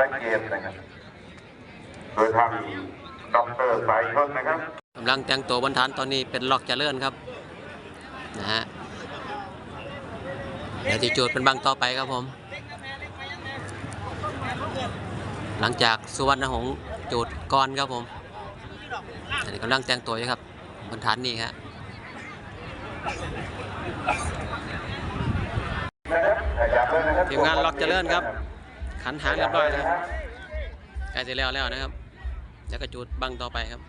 สังเกตนะครับ โดยทางดอกเตอรสายชนนะครับกำลังแต่งตัวบนฐานตอนนี้เป็นล็อกเจริญครับนะฮะเดี๋ยวที่จูดเป็นบังต่อไปครับผม หลังจากสุวรรณหงษ์จูดก่อนครับผมอันนี้กำลังแต่งตัวอยู่ครับบนฐานนี้ครับนะครับขยับเลยนะครับทีมงานล็อกเจริญครับ ขันหางเรียบร้อยแล้วครับใกล้จะแล้วแล้วนะครับแล้วก็จูดบังต่อไปครับ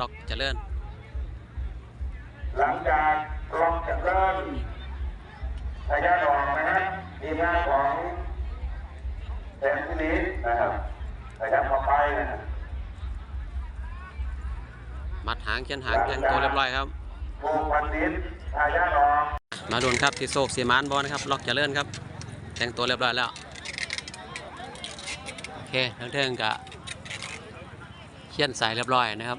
ล็อกเจริญหลังจากล็อกเจริญขยับออกนะครับทีมงานของแสนชนิดนะครับขยับเข้าไปนะครับมัดหางเขียนหางแต่งตัวเรียบร้อยครับภูมิพันนิดทายาทออกมาดูครับที่โศกสีมานบอนะครับล็อกเจริญครับแต่งตัวเรียบร้อยแล้วโอ เคทั้งเทิงกะเขียนใส่เรียบร้อยนะครับ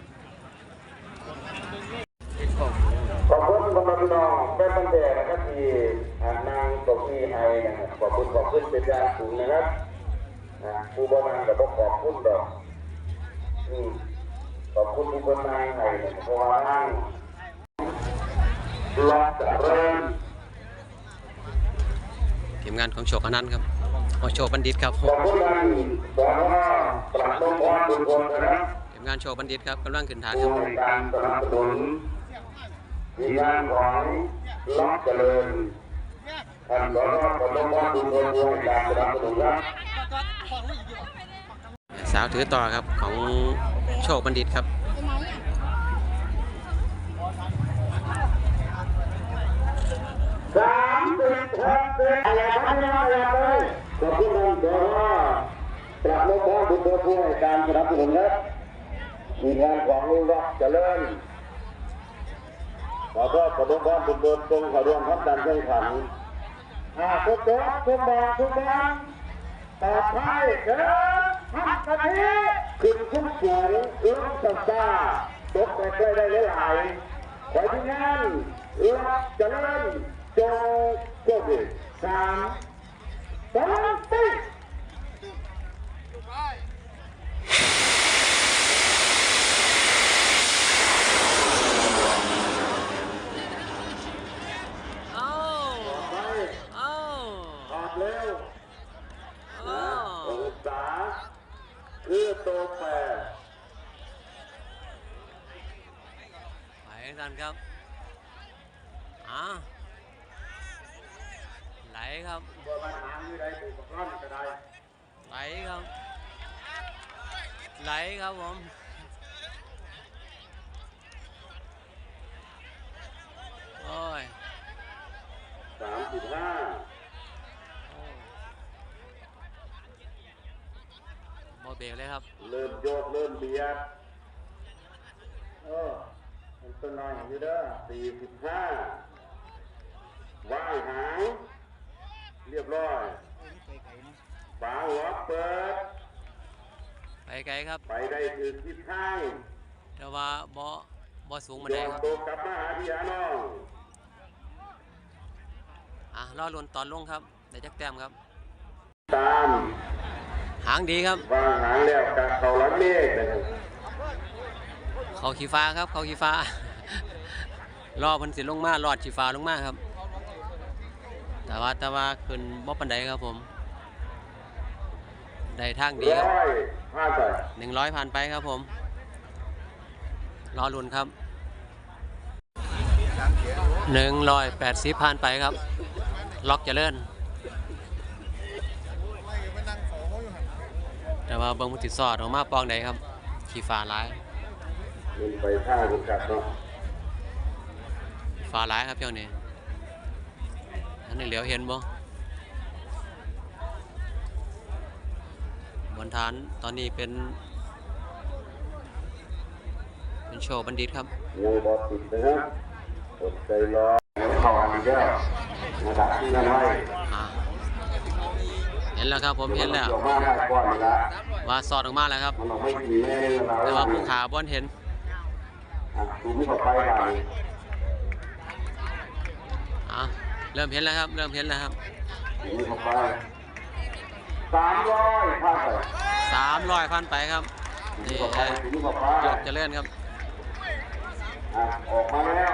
ขอบคุณคุณพี่น้องเป็นบันเดนะครับที่อ่านางตกที่ไทยนะครับขอบคุณขอบคุณเป็นอย่างสูงนะครับอ่าผู้บริหารกับขอบคุณดอกอืมขอบคุณทุกคนนางไทยนะครับเพราะว่านั่งล็อกจะเริ่มทีมงานของโชคอนันต์ครับโอโชคบัณฑิตครับขอบคุณนางสอนว่าปรับต้องความทุกคนนะครับทีมงานโชคบัณฑิตครับกำลังขึ้นฐานคผู้รับในการสนับสนุนทีมงานของล็อกเจริญท่านสอนว่าปรับต้องความทุกคนผู้ในการสนับสนุนครับสาวถือต่อครับของโชคบัณฑิตครับสามสิบหกสิบอะไรทำอะไรเลย ขอบคุณท่านสวปรับลดความบุญคุณผู้ให้การสนับสนุนครับมีงานของลุงรักเจริญขอโทษขอโทษความบุญคุณทรงขอรวมทับการแข่งขันอ่าทุกท่านทุกบางทุกท่านปลอดภัยเดินทำกันนี้ขึ้นขึ้นสูงลงสับซ่าตกไปใกล้ได้หลายขอที่งานรักเจริญจงโกบิสาม คือตัวแปร ไปกันครับอ่าไหล ครับบัวมันหางอยู่ใดถูกกับไหลครับไหลครับผมโอ้ยสามสิบห้าโอ้บอเบรกเลยครับ เริ่มโยกเริ่มเบียดเออมันต้นน้อยอยู่เด้อสี่สิบห้าว่างหาง เรียบร้อยฝาหัวเปิด ไปไกลครับ ไปได้ถึงทิศทางแต่ว่าบอบอสูงมาโยได้นครับตัวกลับมาหาพี่อาน้องอะรอลุ้นตอนลงครับได้จักแต้มครับ ตามหางดีครับวางหางแล้วกับเขาหลังเมฆนะครับเขาขี่ฟ้าครับ เขาขี่ฟ้ารอเพันสิลงมาลอดขี่ฟ้าลงมาครับ แต่ว่าแต่ว่าขึ้นบ่ปันไดครับผมได้ทางดีครับร้อยห้าสิบหนึ่งร้อยผ่านไปครับผม รอลุ้นครับหนึ่งร้อยแปดสิบผ่านไปครับ ล็อกเจะเลื่อนแต่ว่าเบิ้งมุติดสอดออกมาปองใดครับ ขี่ฟ้าร้ายมันไปท่าคุณกัดเนาะฟ้าร้ายครับเพียงนี้ อันนี้เหลียวเห็นบ่บนฐานตอนนี้เป็น เป็นโชว์บัณฑิตครับยังบอติดนะครับอดใจรอเข้าอันนี้ก็นะครับที่นั่นไว้อ่าเห็นแล้วครับผมเห็นแล้ว ออกมาได้ก่อนนี่ละว่าสอดออกมาแล้วครับ มันออกไม่ดีแน่เลยนะแต่ว่าผู้ขาบอนเห็นอะดูไม่เข้าไปได้อ่า เริ่มเห็นแล้วครับ เริ่มเห็นแล้วครับดูไม่เข้าไปสามร้อยผ่านไปสามร้อยพันไปครับนี่ขอบเอ่อคุณขอบคุณโยกเจริญครับอะออกมาแล้ว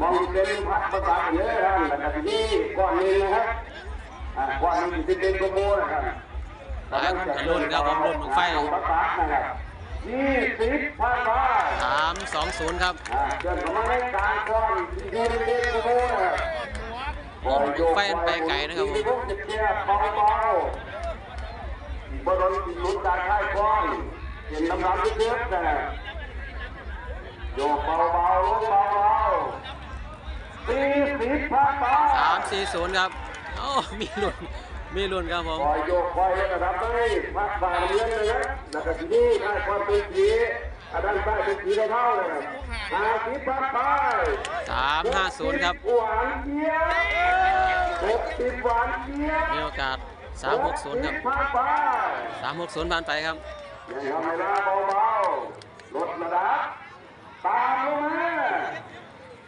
มองเป็นพัดประสานเยอะท่านแล้วก็ที่นี่ก้อนหนึงนะครับอะก้อนหนึงที่เป็นกระโมนะครับหลายคนรุ่นครับผมรุ่นของไฟประสานนะครับยี่สิบพันบาทสามสองศูนย์ครับอะเดินเข้ามาในกลางก้อนที่เป็นกระโมนะครับ ไฟมันไปไกลนะครับผมบาเบาๆบนหนุนกาค่ายก้อนเห็นน้ำน้ำเยอะๆนะโยกเบาเบาๆลงเบาเบาๆสี่สิบพันบาทสามสี่ศูนย์ครับโอ้มีรุ่นมีรุ่นครับผมคอยโยกคอยระดับได้พักบาเลี้ยงเลยนะแล้วก็ที่นี่ได้ความเป็นสี นนั้นได้เป็นสีเท่าเลยห้าสิบพันบาทสามห้าศูนย์ครับหวานเจี๊ยบหกสิบหวานเจี๊ยบมีโอกาสสามหกศูนย์ครับสามหกศูนย์ผ่านไปครับยังทำเวลาเบาๆลดระดับตามลงมา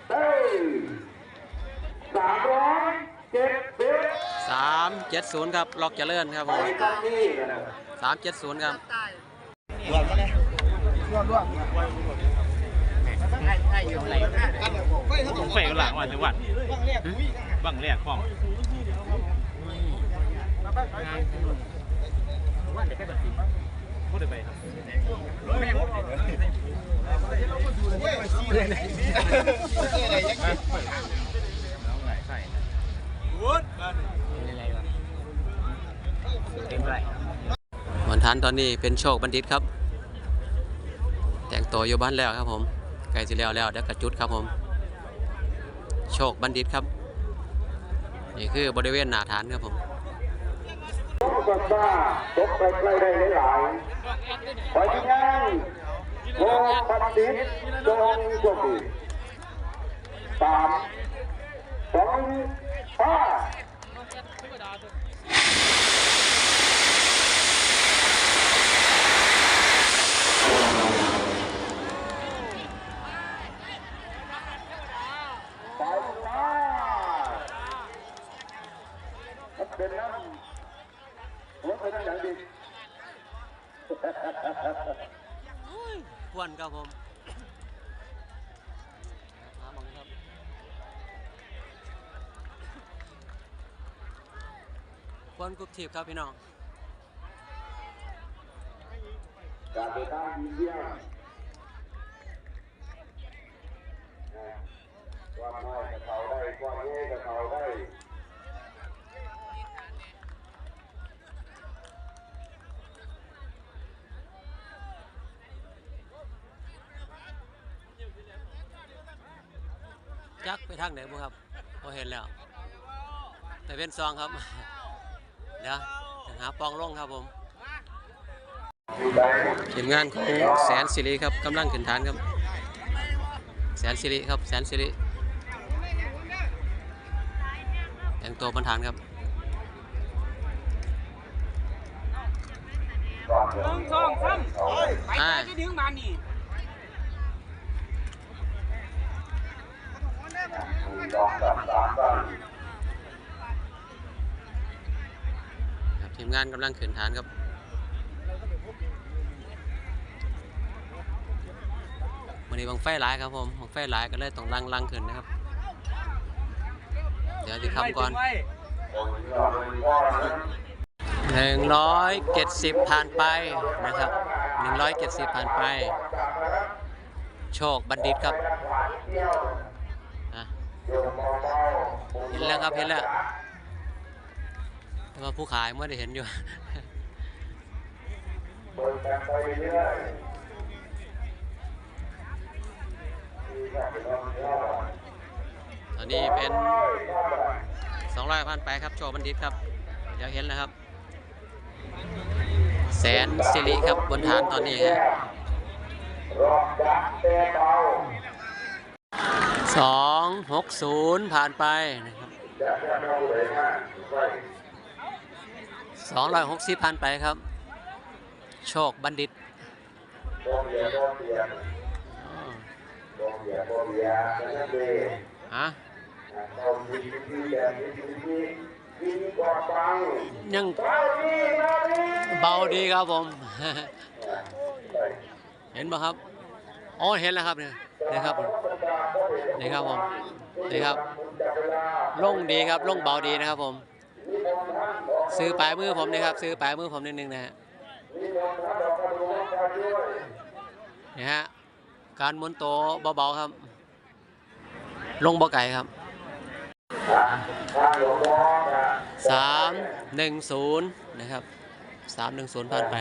เต้ยสามร้อยเจ็ดสิบสามเจ็ดศูนย์ครับล็อกเจริญครับผมสามเจ็ดศูนย์ครับ ผมไฟก็หลังวันจังหวัดบังแรกของพูดไปครับวันทันตอนนี้เป็นโชคบัณฑิตครับแต่งตัวอยู่บ้านแล้วครับผมใกล้สิแล้วแล้วเดี๋ยวกระจุดครับผม โชคบัณฑิตครับ นี่คือบริเวณหน้าฐานครับผมตกก็ซ่าตกใกล้ได้หลายๆขอที่งานโลปันดิตจงโชคดีสามสองห้า ไปมามันเป็นน้ำหัวเป็นน้ำอย่างดี ควนครับผมหาหมองครับควนกรุบทีบครับพี่น้อง การเดินทางดีเยี่ยมความน้อยกับเขาได้ ความเย่กับเขาได้ จักไปทางไหนบ่ครับพอเห็นแล้ว แต่เป็นซองครับเดี๋ยวจะหาปองลงครับผมทีมงานของแสนสิริครับกำลังขึ้นฐานครับ แสนสิริครับแสนสิริแต่งตัวบรรทานครับหนึ่งสองสามไปอ่าไปดึงมานี่ สองสามสามสามครับทีมงานกำลังขึ้นฐานครับวันนี้บังไฟหลายครับผมบังไฟหลายก็เลยต้องลังลังขึ้นนะครับ เดี๋ยวจะคำก่อนหนึ่งร้อยเจ็ดสิบผ่านไปนะครับหนึ่งร้อยเจ็ดสิบผ่านไป โชคบัณฑิตครับ เห็นแล้วครับเห็นแล้วแต่ว่าผู้ขายเมื่อได้เห็นอยู่อันไปเรื่อยๆตอนนี้เป็นสองร้อยผ่านไปครับโชคบัณฑิตครับเดี๋ยวเห็นแล้วครับ แสนสิริครับบนฐานตอนนี้ฮะรอบจัดเตะเบา สองหกศูนย์ผ่านไปนะครับสองร้อยหกสิบผ่านไปครับ โชคบัณฑิตฮะยังเบาดีครับผม เห็นไหมครับ อ๋อ เห็นแล้วครับเนี่ยนะครับ นี่ครับผมนี่ครับลงดีครับลงเบาดีนะครับผม ซื้อปลายมือผมนะครับ ซื้อปลายมือผมนิดนึงนะฮะนี่ฮะการหมุนโตเบาๆครับ ลงบ่ไก่ครับสามหนึ่งศูนย์นะครับสามหนึ่งศูนย์ผ่านไป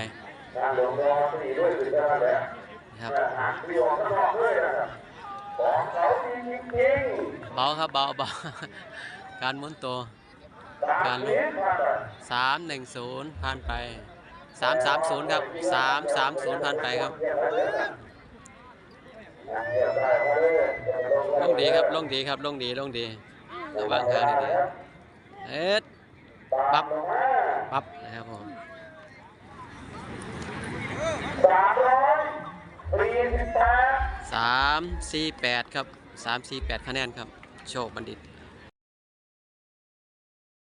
ทางหลวงพ่อสี่ด้วยสุดยอดเลยนะครับ ของเขาดีจริงเบาครับเบาเบาการหมุนตัว การลงสามหนึ่งศูนย์ผ่านไปสามสามศูนย์ครับสามสามศูนย์ผ่านไปครับลงดีครับลงดีครับลงดีลงดีระวังทางดีเอ็ดปั๊บปั๊บนะครับผมสามร้อยสี่สิบแปด สามสี่แปดครับสามสี่แปดคะแนนครับ โชคบัณฑิต